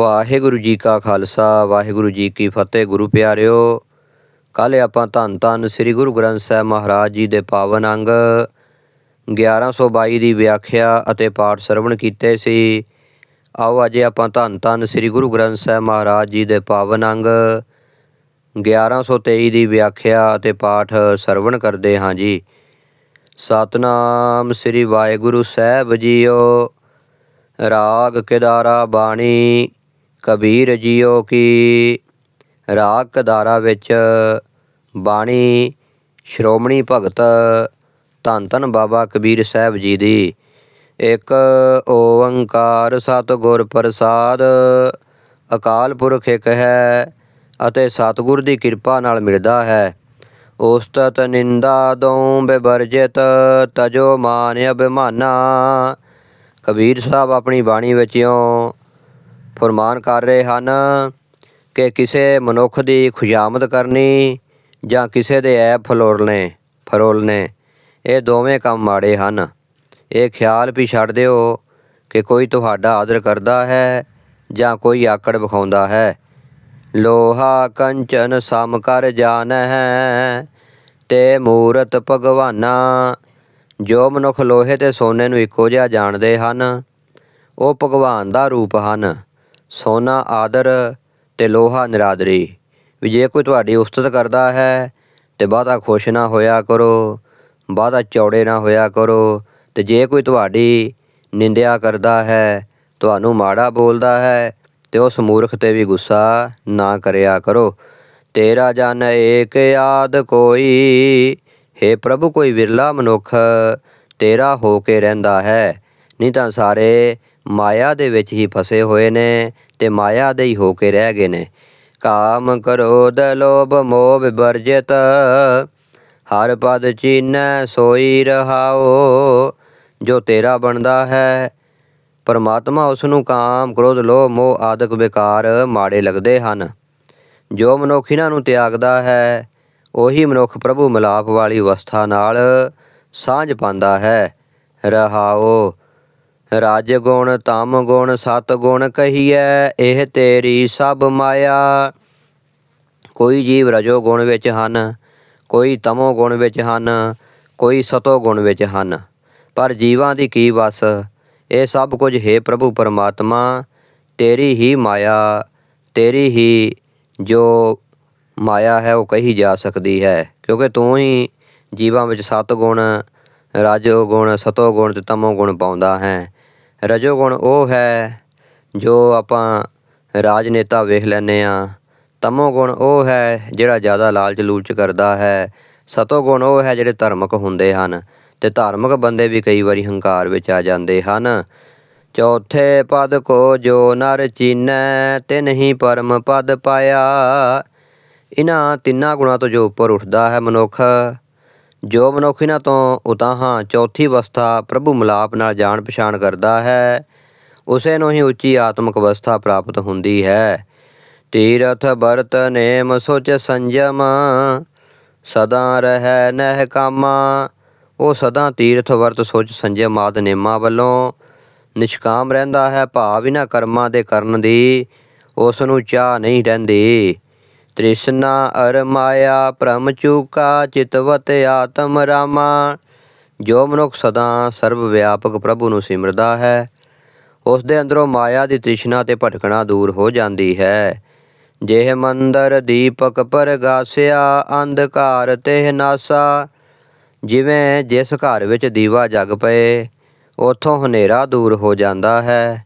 ਵਾਹਿਗੁਰੂ ਜੀ ਕਾ ਖਾਲਸਾ, ਵਾਹਿਗੁਰੂ ਜੀ ਕੀ ਫਤਿਹ। ਗੁਰੂ ਪਿਆਰਿਓ, ਕੱਲ੍ਹ ਆਪਾਂ ਧੰਨ ਧੰਨ ਸ੍ਰੀ ਗੁਰੂ ਗ੍ਰੰਥ ਸਾਹਿਬ ਮਹਾਰਾਜ ਜੀ ਦੇ ਪਾਵਨ ਅੰਗ 1122 ਦੀ ਵਿਆਖਿਆ ਅਤੇ ਪਾਠ ਸਰਵਣ ਕੀਤੇ ਸੀ। ਆਓ ਅੱਜ ਆਪਾਂ ਧੰਨ ਧੰਨ ਸ੍ਰੀ ਗੁਰੂ ਗ੍ਰੰਥ ਸਾਹਿਬ ਮਹਾਰਾਜ ਜੀ ਦੇ ਪਾਵਨ ਅੰਗ 1123 ਦੀ ਵਿਆਖਿਆ ਅਤੇ ਪਾਠ ਸਰਵਣ ਕਰਦੇ ਹਾਂ ਜੀ। ਸਤਨਾਮ ਸ੍ਰੀ ਵਾਹਿਗੁਰੂ ਸਾਹਿਬ ਜੀਓ, ਰਾਗ ਕਿਦਾਰਾ ਬਾਣੀ ਕਬੀਰ ਜੀਓ ਕੀ। ਰਾਗ ਕਦਾਰਾ ਵਿੱਚ ਬਾਣੀ ਸ਼੍ਰੋਮਣੀ ਭਗਤ ਧੰਨ ਧੰਨ ਬਾਬਾ ਕਬੀਰ ਸਾਹਿਬ ਜੀ ਦੀ। ਇੱਕ ਓੰਕਾਰ ਸਤਿਗੁਰ ਪ੍ਰਸਾਦ, ਅਕਾਲ ਪੁਰਖ ਇੱਕ ਹੈ ਅਤੇ ਸਤਿਗੁਰ ਦੀ ਕਿਰਪਾ ਨਾਲ ਮਿਲਦਾ ਹੈ। ਉਸਤਤ ਨਿੰਦਾ ਦਉ ਬਿਵਰਜਿਤ, ਤਜੋ ਮਾਨ ਅਭਿਮਾਨਾ। ਕਬੀਰ ਸਾਹਿਬ ਆਪਣੀ ਬਾਣੀ ਵਿੱਚੋਂ ਫਰਮਾਨ ਕਰ ਰਹੇ ਹਨ ਕਿ ਕਿਸੇ ਮਨੁੱਖ ਦੀ ਖੁਸ਼ਾਮਦ ਕਰਨੀ ਜਾਂ ਕਿਸੇ ਦੇ ਐਬ ਫਲੋਲਣੇ ਫਰੋਲਣੇ ਇਹ ਦੋਵੇਂ ਕੰਮ ਮਾੜੇ ਹਨ। ਇਹ ਖਿਆਲ ਵੀ ਛੱਡ ਦਿਓ ਕਿ ਕੋਈ ਤੁਹਾਡਾ ਆਦਰ ਕਰਦਾ ਹੈ ਜਾਂ ਕੋਈ ਆਕੜ ਵਿਖਾਉਂਦਾ ਹੈ। ਲੋਹਾ ਕੰਚਨ ਸਮ ਕਰ ਜਾਣ ਹੈ ਤੇ ਮੂਰਤ ਭਗਵਾਨਾ, ਜੋ ਮਨੁੱਖ ਲੋਹੇ ਤੇ ਸੋਨੇ ਨੂੰ ਇੱਕੋ ਜਿਹਾ ਜਾਣਦੇ ਹਨ, ਉਹ ਭਗਵਾਨ ਦਾ ਰੂਪ ਹਨ। ਸੋਨਾ, ਆਦਰ ਤੇ ਲੋਹਾ ਨਿਰਾਦਰੀ। ਵੀ ਜੇ ਕੋਈ ਤੁਹਾਡੀ ਉਸਤਤ ਕਰਦਾ ਹੈ ਤੇ ਬਾਹਦਾ ਖੁਸ਼ ਨਾ ਹੋਇਆ ਕਰੋ ਬਾਹਦਾ ਚੌੜੇ ਨਾ ਹੋਇਆ ਕਰੋ ਤੇ ਜੇ ਕੋਈ ਤੁਹਾਡੀ ਨਿੰਦਿਆ ਕਰਦਾ ਹੈ, ਤੁਹਾਨੂੰ ਮਾੜਾ ਬੋਲਦਾ ਹੈ ਤੇ ਉਸ ਮੂਰਖ ਤੇ ਵੀ ਗੁੱਸਾ ਨਾ ਕਰਿਆ ਕਰੋ। ਤੇਰਾ ਜਨ ਏਕ ਆਦ ਕੋਈ हे ਪ੍ਰਭੂ ਕੋਈ ਵਿਰਲਾ ਮਨੁੱਖ ਤੇਰਾ ਹੋ ਕੇ ਰਹਿੰਦਾ ਹੈ, ਨਹੀਂ ਤਾਂ ਸਾਰੇ ਮਾਇਆ ਦੇ ਵਿੱਚ ਹੀ ਫਸੇ ਹੋਏ ਨੇ ਤੇ ਮਾਇਆ ਦੇ ਹੀ ਹੋ ਕੇ ਰਹਿ ਗਏ ਨੇ। ਕਾਮ ਕ੍ਰੋਧ ਲੋਭ ਮੋਹ ਵਿਵਰਜਿਤ। ਹਰ ਪਦ ਚੀਨੈ, ਸੋਈ ਰਹਾਓ। ਜੋ ਤੇਰਾ ਬਣਦਾ ਹੈ, ਪਰਮਾਤਮਾ ਉਸ ਨੂੰ ਕਾਮ, ਕ੍ਰੋਧ, ਲੋਭ, ਮੋਹ ਆਦਿਕ ਵਿਕਾਰ ਮਾੜੇ ਲੱਗਦੇ ਹਨ। ਜੋ ਮਨੁੱਖ ਇਹਨਾਂ ਨੂੰ ਤਿਆਗਦਾ ਹੈ, ਉਹੀ ਮਨੁੱਖ ਪ੍ਰਭੂ ਮਿਲਾਪ ਵਾਲੀ ਅਵਸਥਾ ਨਾਲ ਸਾਂਝ ਪਾਉਂਦਾ ਹੈ। ਰਹਾਓ। ਰਾਜ ਗੁਣ, ਤਮ ਗੁਣ, ਸਤ ਗੁਣ ਕਹੀਐ, ਇਹ ਤੇਰੀ ਸਭ ਮਾਇਆ। ਕੋਈ ਜੀਵ ਰਜੋ ਗੁਣ ਵਿੱਚ ਹਨ, ਕੋਈ ਤਮੋ ਗੁਣ ਵਿੱਚ ਹਨ, ਕੋਈ ਸਤੋ ਗੁਣ ਵਿੱਚ ਹਨ। ਪਰ ਜੀਵਾਂ ਦੀ ਕੀ ਵਸ? ਇਹ ਸਭ ਕੁਝ ਹੈ ਪ੍ਰਭੂ ਪਰਮਾਤਮਾ, ਤੇਰੀ ਹੀ ਮਾਇਆ, ਤੇਰੀ ਹੀ ਜੋ ਮਾਇਆ ਹੈ, ਉਹ ਕਹੀ ਜਾ ਸਕਦੀ ਹੈ। ਕਿਉਂਕਿ ਤੂੰ ਹੀ ਜੀਵਾਂ ਵਿੱਚ ਸਤ ਗੁਣ, ਰਾਜੋ ਗੁਣ, ਸਤੋ ਗੁਣ ਤੇ ਤਮੋ ਗੁਣ ਪਾਉਂਦਾ ਹੈ। ਰਜੋ ਗੁਣ ਉਹ ਹੈ ਜੋ ਆਪਾਂ ਰਾਜਨੇਤਾ ਵੇਖ ਲੈਨੇ ਆ ਤਮੋ ਗੁਣ ਉਹ ਹੈ ਜਿਹੜਾ ਜ਼ਿਆਦਾ ਲਾਲਚ ਲੂਲਚ ਕਰਦਾ ਹੈ। ਸਤੋ ਗੁਣ ਉਹ ਹੈ ਜਿਹੜੇ ਧਾਰਮਿਕ ਹੁੰਦੇ ਹਨ ਤੇ ਧਾਰਮਿਕ ਬੰਦੇ ਵੀ ਕਈ ਵਾਰੀ ਹੰਕਾਰ ਵਿੱਚ ਆ ਜਾਂਦੇ ਹਨ। ਚੌਥੇ ਪਦ ਕੋ ਜੋ ਨਰ ਚੀਨੈ ਤੇ ਨਹੀਂ ਪਰਮ ਪਦ ਪਾਇਆ। ਇਹਨਾਂ ਤਿੰਨਾਂ ਗੁਣਾਂ ਤੋਂ ਜੋ ਉੱਪਰ ਉੱਠਦਾ ਹੈ ਮਨੁੱਖ ਜੋ ਮਨੁੱਖ ਇਹਨਾਂ ਤੋਂ ਉਤਾਹਾਂ ਚੌਥੀ ਅਵਸਥਾ ਪ੍ਰਭੂ ਮਿਲਾਪ ਨਾਲ ਜਾਣ ਪਛਾਣ ਕਰਦਾ ਹੈ, ਉਸੇ ਨੂੰ ਹੀ ਉੱਚੀ ਆਤਮਿਕ ਅਵਸਥਾ ਪ੍ਰਾਪਤ ਹੁੰਦੀ ਹੈ। ਤੀਰਥ ਵਰਤ ਨੇਮ ਸੋਚ ਸੰਜਮ, ਸਦਾ ਰਹਿ ਨਹਿ ਕਾਮਾ। ਉਹ ਸਦਾ ਤੀਰਥ ਵਰਤ ਸੋਚ ਸੰਜਮ ਆਦ ਨੇਮਾਂ ਵੱਲੋਂ ਨਿਸ਼ਕਾਮ ਰਹਿੰਦਾ ਹੈ, ਭਾਵ ਇਹਨਾਂ ਕਰਮਾਂ ਦੇ ਕਰਨ ਦੀ ਉਸ ਨੂੰ ਚਾਹ ਨਹੀਂ ਰਹਿੰਦੀ। ਤ੍ਰਿਸ਼ਨਾ ਅਰ ਮਾਇਆ ਭ੍ਰਮ ਚੂਕਾ ਚਿਤਵਤ ਆਤਮ ਰਾਮਾ ਜੋ ਮਨੁੱਖ ਸਦਾ ਸਰਵ ਵਿਆਪਕ ਪ੍ਰਭੂ ਨੂੰ ਸਿਮਰਦਾ ਹੈ ਉਸ ਦੇ ਅੰਦਰੋਂ ਮਾਇਆ ਦੀ ਤ੍ਰਿਸ਼ਨਾ ਤੇ ਭਟਕਣਾ ਦੂਰ ਹੋ ਜਾਂਦੀ ਹੈ। ਜਿਹ ਮੰਦਰ ਦੀਪਕ ਪਰਗਾਸਿਆ, ਅੰਧਕਾਰ ਤੇ ਨਾਸਾ, ਜਿਵੇਂ ਜਿਸ ਘਰ ਵਿੱਚ ਦੀਵਾ ਜਗ ਪਏ, ਉਥੋਂ ਹਨੇਰਾ ਦੂਰ ਹੋ ਜਾਂਦਾ ਹੈ।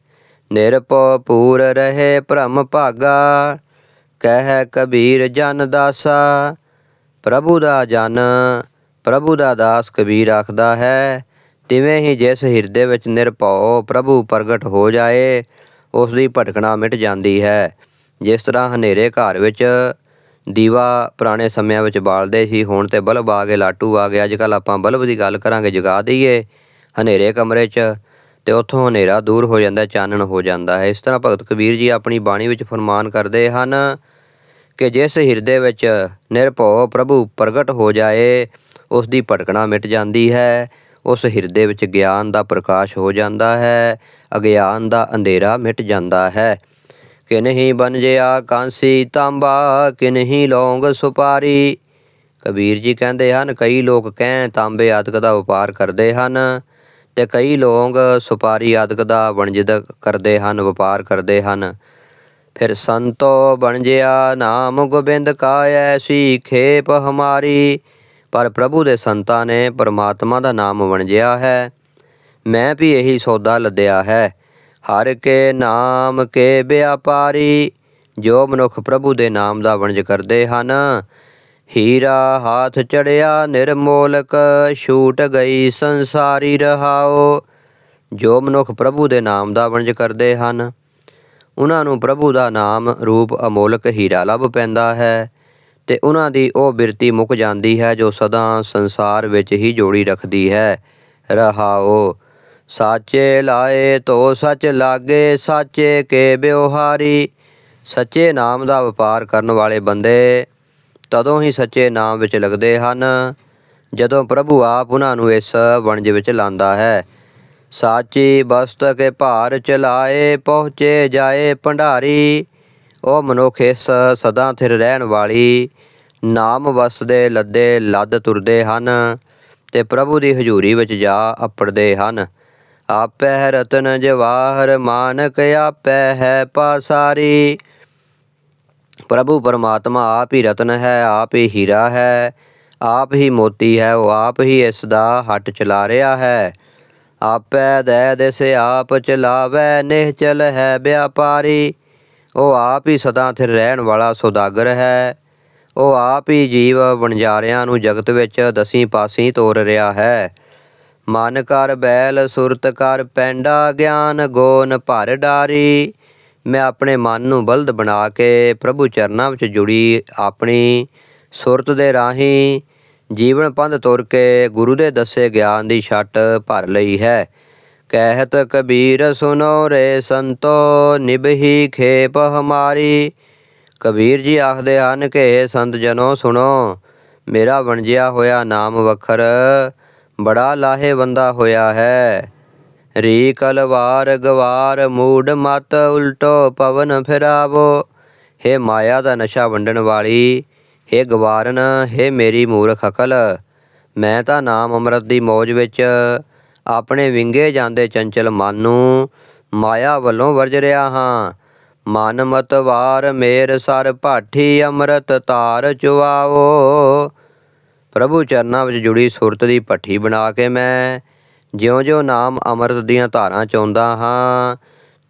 ਨਿਰਭਉ ਪੂਰ ਰਹੇ ਭ੍ਰਮ ਭਾਗਾ ਕਹਿ ਕਬੀਰ ਜਨ ਦਾਸਾ। ਪ੍ਰਭੂ ਦਾ ਜਨ, ਪ੍ਰਭੂ ਦਾ ਦਾਸ ਕਬੀਰ ਆਖਦਾ ਹੈ, ਤਿਵੇਂ ਹੀ ਜਿਸ ਹਿਰਦੇ ਵਿੱਚ ਨਿਰਭਉ ਪ੍ਰਭੂ ਪ੍ਰਗਟ ਹੋ ਜਾਏ ਉਸ ਦੀ ਭਟਕਣਾ ਮਿਟ ਜਾਂਦੀ ਹੈ। ਜਿਸ ਤਰ੍ਹਾਂ ਹਨੇਰੇ ਘਰ ਵਿੱਚ ਦੀਵਾ ਪੁਰਾਣੇ ਸਮਿਆਂ ਵਿੱਚ ਬਾਲਦੇ ਸੀ, ਹੁਣ ਤੇ ਬਲਬ ਆ ਗਏ, ਲਾਟੂ ਆ ਗਏ, ਅੱਜ ਕੱਲ ਆਪਾਂ ਬਲਬ ਦੀ ਗੱਲ ਕਰਾਂਗੇ, ਜਗਾ ਦਈਏ। ਹਨੇਰੇ ਕਮਰੇ 'ਚ ਤੇ ਉੱਥੋਂ ਹਨੇਰਾ ਦੂਰ ਹੋ ਜਾਂਦਾ, ਚਾਨਣ ਹੋ ਜਾਂਦਾ ਹੈ। ਇਸ ਤਰ੍ਹਾਂ ਭਗਤ ਕਬੀਰ ਜੀ ਆਪਣੀ ਬਾਣੀ ਵਿੱਚ ਫਰਮਾਨ ਕਰਦੇ ਹਨ ਕਿ ਜਿਸ ਹਿਰਦੇ ਵਿੱਚ ਨਿਰਭਉ ਪ੍ਰਭੂ ਪ੍ਰਗਟ ਹੋ ਜਾਏ, ਉਸ ਦੀ ਭਟਕਣਾ ਮਿਟ ਜਾਂਦੀ ਹੈ। ਉਸ ਹਿਰਦੇ ਵਿੱਚ ਗਿਆਨ ਦਾ ਪ੍ਰਕਾਸ਼ ਹੋ ਜਾਂਦਾ ਹੈ, ਅਗਿਆਨ ਦਾ ਅੰਧੇਰਾ ਮਿਟ ਜਾਂਦਾ ਹੈ। ਕਿ ਨਹੀਂ ਕਿਨਹੀ ਬਨਜਿਆ ਕਾਂਸੀ ਤਾਂਬਾ ਕਿਨਹੀ ਲੌਂਗ ਸੁਪਾਰੀ। ਕਬੀਰ ਜੀ ਕਹਿੰਦੇ ਹਨ, ਕਈ ਲੋਕ ਕਹਿ ਤਾਂਬੇ ਆਦਿਕ ਦਾ ਵਪਾਰ ਕਰਦੇ ਹਨ। ਤੇ ਕਈ ਲੋਕ ਸੁਪਾਰੀ ਆਦਿਕ ਦਾ ਵਣਜਿਤ ਕਰਦੇ ਹਨ, ਵਪਾਰ ਕਰਦੇ ਹਨ। ਫਿਰ ਸੰਤੋ ਬਣਜਿਆ, ਨਾਮ ਗੋਬਿੰਦ ਕਾ ਐਸੀ ਖੇਪ ਹਮਾਰੀ ਪਰ ਪ੍ਰਭੂ ਦੇ ਸੰਤਾਂ ਨੇ ਪਰਮਾਤਮਾ ਦਾ ਨਾਮ ਵਣਜਿਆ ਹੈ। ਮੈਂ ਵੀ ਇਹੀ ਸੌਦਾ ਲੱਦਿਆ ਹੈ। ਹਰ ਕੇ ਨਾਮ ਕੇ ਵਿਆਪਾਰੀ, ਜੋ ਮਨੁੱਖ ਪ੍ਰਭੂ ਦੇ ਨਾਮ ਦਾ ਵਣਜ ਕਰਦੇ ਹਨ। ਹੀਰਾ ਹਾਥ ਚੜਿਆ ਨਿਰਮੋਲਕ, ਛੂਟ ਗਈ ਸੰਸਾਰੀ ਰਹਾਓ ਜੋ ਮਨੁੱਖ ਪ੍ਰਭੂ ਦੇ ਨਾਮ ਦਾ ਵਣਜ ਕਰਦੇ ਹਨ, ਉਹਨਾਂ ਨੂੰ ਪ੍ਰਭੂ ਦਾ ਨਾਮ ਰੂਪ ਅਮੋਲਕ ਹੀਰਾ ਲੱਭ ਪੈਂਦਾ ਹੈ ਤੇ ਉਹਨਾਂ ਦੀ ਉਹ ਬਿਰਤੀ ਮੁੱਕ ਜਾਂਦੀ ਹੈ ਜੋ ਸਦਾ ਸੰਸਾਰ ਵਿੱਚ ਹੀ ਜੋੜੀ ਰੱਖਦੀ ਹੈ। ਰਹਾਓ ਸਾਚੇ ਲਾਏ ਤੋ ਸੱਚ ਲਾਗੇ, ਸਾਚੇ ਕੇ ਬਿਵਹਾਰੀ ਸੱਚੇ ਨਾਮ ਦਾ ਵਪਾਰ ਕਰਨ ਵਾਲੇ ਬੰਦੇ ਤਦੋਂ ਹੀ ਸੱਚੇ ਨਾਮ ਵਿੱਚ ਲੱਗਦੇ ਹਨ, ਜਦੋਂ ਪ੍ਰਭੂ ਆਪ ਉਹਨਾਂ ਨੂੰ ਇਸ ਵਣਜ ਵਿੱਚ ਲਾਂਦਾ ਹੈ। ਸਾਚੀ ਬਸਤ ਕੇ ਭਾਰ ਚਲਾਏ, ਪਹੁੰਚੇ ਜਾਏ ਭੰਡਾਰੀ, ਉਹ ਮਨੁੱਖ ਇਸ ਸਦਾ ਥਿਰ ਰਹਿਣ ਵਾਲੀ, ਨਾਮ ਵਸਦੇ ਲੱਦੇ ਲੱਦ ਤੁਰਦੇ ਹਨ ਤੇ ਪ੍ਰਭੂ ਦੀ ਹਜ਼ੂਰੀ ਵਿੱਚ ਜਾ ਅੱਪੜਦੇ ਹਨ। ਆਪੈ ਰਤਨ ਜਵਾਹਰ, ਮਾਨਕ ਆਪੈ ਹੈ ਪਾਸਾਰੀ ਪ੍ਰਭੂ ਪਰਮਾਤਮਾ ਆਪ ਹੀ ਰਤਨ ਹੈ, ਆਪ ਹੀ ਹੀਰਾ ਹੈ, ਆਪ ਹੀ ਮੋਤੀ ਹੈ, ਉਹ ਆਪ ਹੀ ਇਸ ਦਾ ਹੱਟ ਚਲਾ ਰਿਹਾ ਹੈ। ਆਪੈ ਦੈ ਦਿਸ ਆਪ ਚਲਾਵੈ ਨਿਹਚਲ ਹੈ ਵਿਆਪਾਰੀ ਉਹ ਆਪ ਹੀ ਸਦਾ ਥਿਰ ਰਹਿਣ ਵਾਲਾ ਸੌਦਾਗਰ ਹੈ। ਉਹ ਆਪ ਹੀ ਜੀਵ ਵਣਜਾਰਿਆਂ ਨੂੰ ਜਗਤ ਵਿੱਚ ਦਸੀਂ ਪਾਸੀਂ ਤੋਰ ਰਿਹਾ ਹੈ। ਮਨ ਕਰ ਬੈਲ, ਸੁਰਤ ਕਰ ਪੈਂਡਾ, ਗਿਆਨ ਗੋਨ ਭਰ ਡਾਰੀ। ਮੈਂ ਆਪਣੇ ਮਨ ਨੂੰ ਬਲਦ ਬਣਾ ਕੇ ਪ੍ਰਭੂ ਚਰਨਾਂ ਵਿੱਚ ਜੁੜੀ ਆਪਣੀ ਸੁਰਤ ਦੇ ਰਾਹੀਂ ਜੀਵਨ ਪੰਧ ਤੁਰ ਕੇ ਗੁਰੂ ਦੇ ਦੱਸੇ ਗਿਆਨ ਦੀ ਛੱਟ ਭਰ ਲਈ ਹੈ। ਕਹਿਤ ਕਬੀਰ, ਸੁਨੋ ਰੇ ਸੰਤੋ, ਨਿਭਹੀ ਖੇਪ ਹਮਾਰੀ। ਕਬੀਰ ਜੀ ਆਖਦੇ ਹਨ ਕਿ ਸੰਤ ਜਨੋ ਸੁਣੋ ਮੇਰਾ ਵਣਜਿਆ ਹੋਇਆ ਨਾਮ ਵਖਰ, ਬੜਾ ਲਾਹੇਵੰਦਾ ਹੋਇਆ ਹੈ। ਰੀ ਕਲਵਾਰ ਗਵਾਰ ਮੂਡ ਮਤ ਉਲਟੋ ਪਵਨ ਫਿਰਾਵੋ। ਹੇ ਮਾਇਆ ਦਾ ਨਸ਼ਾ ਵੰਡਣ ਵਾਲੀ, ਹੇ ਗਵਾਰਨ, ਹੇ ਮੇਰੀ ਮੂਰਖ ਅਕਲ। ਮੈਂ ਤਾਂ ਨਾਮ ਅੰਮ੍ਰਿਤ ਦੀ ਮੌਜ ਵਿੱਚ ਆਪਣੇ ਵਿੰਗੇ ਜਾਂਦੇ ਚੰਚਲ ਮਨ ਨੂੰ ਮਾਇਆ ਵੱਲੋਂ ਵਰਜ ਰਿਹਾ ਹਾਂ। ਮਨ ਮਤਵਾਰ ਮੇਰ ਸਰ ਭਾਠੀ ਅੰਮ੍ਰਿਤ ਤਾਰ ਚੁਆਵੋ। ਪ੍ਰਭੂ ਚਰਨਾਂ ਵਿੱਚ ਜੁੜੀ ਸੁਰਤ ਦੀ ਭੱਠੀ ਬਣਾ ਕੇ ਮੈਂ ਜਿਉਂ-ਜਿਉਂ ਨਾਮ ਅੰਮ੍ਰਿਤ ਦੀਆਂ ਧਾਰਾਂ ਚੋਂਦਾ ਹਾਂ,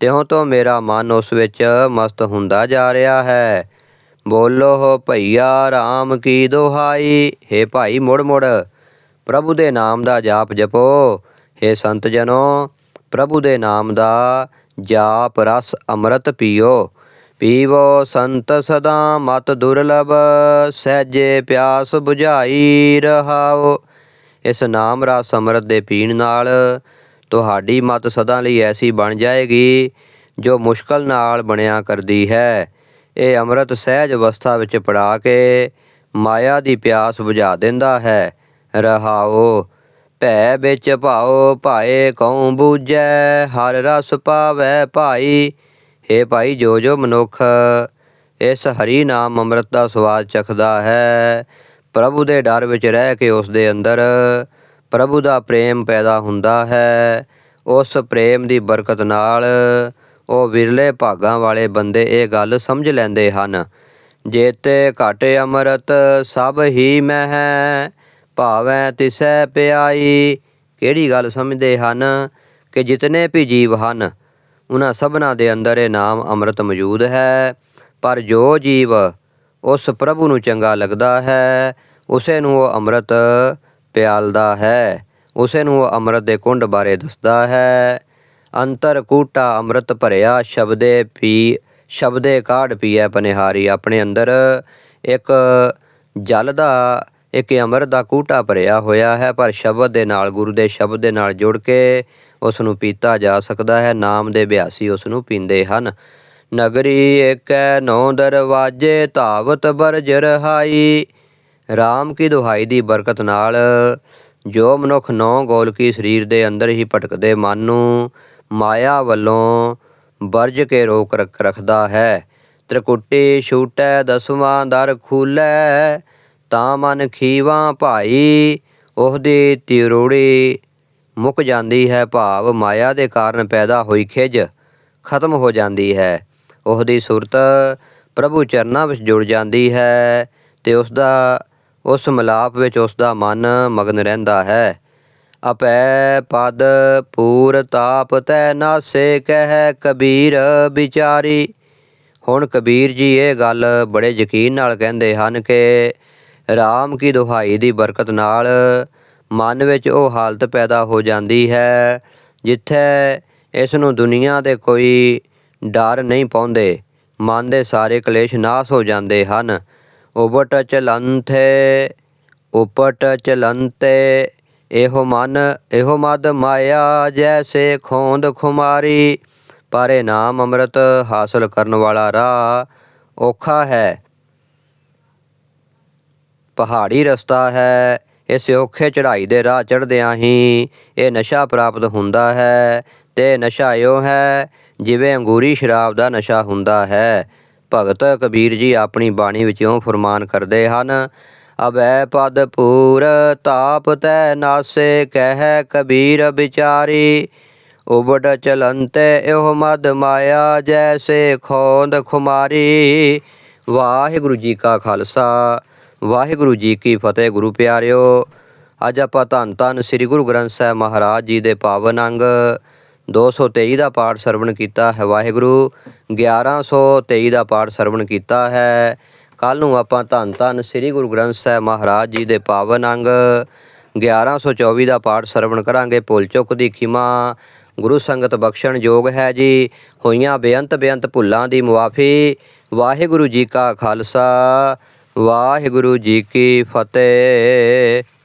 ਤਿਉਂ ਤੋਂ ਮੇਰਾ ਮਨ ਉਸ ਵਿੱਚ ਮਸਤ ਹੁੰਦਾ ਜਾ ਰਿਹਾ ਹੈ। ਬੋਲੋ ਭਈਆ RAM ਕੀ ਦੁਹਾਈ? ਹੇ ਭਾਈ ਮੁੜ ਮੁੜ ਪ੍ਰਭੂ ਦੇ ਨਾਮ ਦਾ ਜਾਪ ਜਪੋ। ਹੇ ਸੰਤ ਜਨੋ, ਪ੍ਰਭੂ ਦੇ ਨਾਮ ਦਾ ਜਾਪ ਰਸ ਅੰਮ੍ਰਿਤ ਪੀਓ। ਪੀਵੋ ਸੰਤ ਸਦਾ ਮਤ ਦੁਰਲਭ, ਸਹਿਜੇ ਪਿਆਸ 부ਝਾਈ ਰਹਾਓ। ਇਸ ਨਾਮ ਰਸ ਅੰਮ੍ਰਿਤ ਦੇ ਪੀਣ ਨਾਲ ਤੁਹਾਡੀ ਮਤ ਸਦਾ ਲਈ ਐਸੀ ਬਣ ਜਾਏਗੀ, ਜੋ ਮੁਸ਼ਕਲ ਨਾਲ ਬਣਿਆ ਕਰਦੀ ਹੈ। ਇਹ ਅੰਮ੍ਰਿਤ ਸਹਿਜ ਅਵਸਥਾ ਵਿੱਚ ਪੜਾ ਕੇ ਮਾਇਆ ਦੀ ਪਿਆਸ ਬੁਝਾ ਦਿੰਦਾ ਹੈ। ਰਹਾਓ, ਭੈ ਵਿੱਚ ਭਾਓ, ਭਾਏ ਕਉ ਬੂਝੈ, ਹਰ ਰਸ ਪਾਵੈ ਭਾਈ। ਏ ਭਾਈ, ਜੋ ਜੋ ਮਨੁੱਖ ਇਸ ਹਰੀ ਨਾਮ ਅੰਮ੍ਰਿਤ ਦਾ ਸਵਾਦ ਚਖਦਾ ਹੈ ਪ੍ਰਭੂ ਦੇ ਡਰ ਵਿੱਚ ਰਹਿ ਕੇ ਉਸ ਦੇ ਅੰਦਰ ਪ੍ਰਭੂ ਦਾ ਪ੍ਰੇਮ ਪੈਦਾ ਹੁੰਦਾ ਹੈ। ਉਸ ਪ੍ਰੇਮ ਦੀ ਬਰਕਤ ਨਾਲ ਉਹ ਵਿਰਲੇ ਭਾਗਾਂ ਵਾਲੇ ਬੰਦੇ ਇਹ ਗੱਲ ਸਮਝ ਲੈਂਦੇ ਹਨ। ਜੇਤੇ ਘਟ ਅੰਮ੍ਰਿਤ ਸਭ ਹੀ ਮਹਿ, ਭਾਵੈ ਤਿਸੈ ਪਿਆਈ। ਕਿਹੜੀ ਗੱਲ ਸਮਝਦੇ ਹਨ ਕਿ ਜਿਤਨੇ ਵੀ ਜੀਵ ਹਨ, ਉਹਨਾਂ ਸਭਨਾਂ ਦੇ ਅੰਦਰ ਇਹ ਨਾਮ ਅੰਮ੍ਰਿਤ ਮੌਜੂਦ ਹੈ। ਪਰ ਜੋ ਜੀਵ ਉਸ ਪ੍ਰਭੂ ਨੂੰ ਚੰਗਾ ਲੱਗਦਾ ਹੈ। ਉਸੇ ਨੂੰ ਉਹ ਅੰਮ੍ਰਿਤ ਪਿਆਲਦਾ ਹੈ। ਉਸੇ ਨੂੰ ਉਹ ਅੰਮ੍ਰਿਤ ਦੇ ਕੁੰਡ ਬਾਰੇ ਦੱਸਦਾ ਹੈ। ਅੰਤਰ ਕੂਟਾ ਅੰਮ੍ਰਿਤ ਭਰਿਆ, ਸ਼ਬਦੇ ਪੀ, ਸ਼ਬਦੇ ਕਾਢ ਪੀਐ ਪਨਿਹਾਰੀ ਆਪਣੇ ਅੰਦਰ। ਇੱਕ ਜਲ ਦਾ, ਇੱਕ ਅੰਮ੍ਰਿਤ ਦਾ ਕੂਟਾ ਭਰਿਆ ਹੋਇਆ ਹੈ, ਪਰ ਸ਼ਬਦ ਦੇ ਨਾਲ, ਗੁਰੂ ਦੇ ਸ਼ਬਦ ਦੇ ਨਾਲ ਜੁੜ ਕੇ ਉਸ ਨੂੰ ਪੀਤਾ ਜਾ ਸਕਦਾ ਹੈ। ਨਾਮ ਦੇ ਅਭਿਆਸੀ ਉਸ ਨੂੰ ਪੀਂਦੇ ਹਨ। ਨਗਰੀ ਏਕੈ ਨੌ ਦਰਵਾਜੇ, ਧਾਵਤ ਬਰਜ ਰਹਾਈ। RAM ਕੀ ਦੁਹਾਈ ਦੀ ਬਰਕਤ ਨਾਲ ਜੋ ਮਨੁੱਖ ਨੌ ਗੋਲਕੀ ਸਰੀਰ ਦੇ ਅੰਦਰ ਹੀ ਭਟਕਦੇ ਮਨ ਨੂੰ ਮਾਇਆ ਵੱਲੋਂ ਬਰਜ ਕੇ ਰੋਕ ਰੱਖਦਾ ਹੈ। ਤ੍ਰਿਕੁਟੀ ਛੂਟੈ, ਦਸਵਾਂ ਦਰ ਖੂਲੈ, ਤਾਂ ਮਨ ਖੀਵਾ ਭਾਈ। ਉਹਦੀ ਤਿਰੋੜੀ ਮੁੱਕ ਜਾਂਦੀ ਹੈ ਭਾਵ, ਮਾਇਆ ਦੇ ਕਾਰਨ ਪੈਦਾ ਹੋਈ ਖਿਜ ਖਤਮ ਹੋ ਜਾਂਦੀ ਹੈ। ਉਹਦੀ ਸੁਰਤ ਪ੍ਰਭੂ ਚਰਨਾਂ ਵਿੱਚ ਜੁੜ ਜਾਂਦੀ ਹੈ ਤੇ ਉਸ ਦਾ ਉਸ ਮਿਲਾਪ ਵਿੱਚ ਉਸ ਦਾ ਮਨ ਮਗਨ ਰਹਿੰਦਾ ਹੈ। ਅਪੈ ਪਦ ਪੂਰ ਤਾਪ ਤੈ ਨਾਸੇ ਕਹਿ ਕਬੀਰ ਵਿਚਾਰੀ। ਹੁਣ ਕਬੀਰ ਜੀ ਇਹ ਗੱਲ ਬੜੇ ਯਕੀਨ ਨਾਲ ਕਹਿੰਦੇ ਹਨ ਕਿ RAM ਕੀ ਦੁਹਾਈ ਦੀ ਬਰਕਤ ਨਾਲ ਮਨ ਵਿੱਚ ਉਹ ਹਾਲਤ ਪੈਦਾ ਹੋ ਜਾਂਦੀ ਹੈ, ਜਿੱਥੇ ਇਸ ਨੂੰ ਦੁਨੀਆ ਦੇ ਕੋਈ ਡਰ ਨਹੀਂ ਪਾਉਂਦੇ। ਮਨ ਦੇ ਸਾਰੇ ਕਲੇਸ਼ ਨਾਸ ਹੋ ਜਾਂਦੇ ਹਨ। ਉਬਟ ਚਲੰਥੇ, ਉਪਟ ਚਲੰਤੇ, ਇਹੋ ਮਨ, ਇਹੋ ਮਦ ਮਾਇਆ, ਜੈਸੇ ਖੋਂਦ ਖੁਮਾਰੀ। ਪਰ ਇਹ ਨਾਮ ਅੰਮ੍ਰਿਤ ਹਾਸਲ ਕਰਨ ਵਾਲਾ ਰਾਹ ਔਖਾ ਹੈ। ਪਹਾੜੀ ਰਸਤਾ ਹੈ, ਇਸ ਔਖੇ ਚੜ੍ਹਾਈ ਦੇ ਰਾਹ ਚੜ੍ਹਦਿਆਂ ਹੀ ਇਹ ਨਸ਼ਾ ਪ੍ਰਾਪਤ ਹੁੰਦਾ ਹੈ ਤੇ ਨਸ਼ਾ ਇਹੋ ਹੈ ਜਿਵੇਂ ਅੰਗੂਰੀ ਸ਼ਰਾਬ ਦਾ ਨਸ਼ਾ ਹੁੰਦਾ ਹੈ, ਭਗਤ ਕਬੀਰ ਜੀ ਆਪਣੀ ਬਾਣੀ ਵਿੱਚ ਇਉਂ ਫਰਮਾਨ ਕਰਦੇ ਹਨ, ਅਬੈ ਪਦ ਪੂਰ ਤਾਪ ਤੈ ਨਾਸੇ ਕਹਿ ਕਬੀਰ ਵਿਚਾਰੀ, ਉਬੜ ਚਲੰਤੇ ਇਹੋ ਮਦ ਮਾਇਆ ਜੈਸੇ ਖੋਂਦ ਖੁਮਾਰੀ। ਵਾਹਿਗੁਰੂ ਜੀ ਕਾ ਖਾਲਸਾ, ਵਾਹਿਗੁਰੂ ਜੀ ਕੀ ਫਤਿਹ ਗੁਰੂ ਪਿਆਰਿਓ, ਅੱਜ ਆਪਾਂ ਧੰਨ ਧੰਨ ਸ੍ਰੀ ਗੁਰੂ ਗ੍ਰੰਥ ਸਾਹਿਬ ਮਹਾਰਾਜ ਜੀ ਦੇ ਪਾਵਨ ਅੰਗ 223 ਦਾ ਪਾਠ ਸਰਵਣ ਕੀਤਾ ਹੈ। ਵਾਹਿਗੁਰੂ 1123 ਦਾ ਪਾਠ ਸਰਵਣ ਕੀਤਾ ਹੈ। ਕੱਲ ਨੂੰ ਆਪਾਂ ਧੰਨ ਧੰਨ ਸ੍ਰੀ ਗੁਰੂ ਗ੍ਰੰਥ ਸਾਹਿਬ ਮਹਾਰਾਜ ਜੀ ਦੇ ਪਾਵਨ ਅੰਗ 1124 ਦਾ ਪਾਠ ਸਰਵਣ ਕਰਾਂਗੇ। ਭੁੱਲ ਚੁੱਕ ਦੀ ਖਿਮਾ, ਗੁਰੂ ਸੰਗਤ ਬਖਸ਼ਣ ਯੋਗ ਹੈ ਜੀ। ਹੋਈਆਂ ਬੇਅੰਤ ਬੇਅੰਤ ਭੁੱਲਾਂ ਦੀ ਮੁਆਫੀ, ਵਾਹਿਗੁਰੂ ਜੀ ਕਾ ਖਾਲਸਾ, ਵਾਹਿਗੁਰੂ ਜੀ ਕੀ ਫਤਿਹ।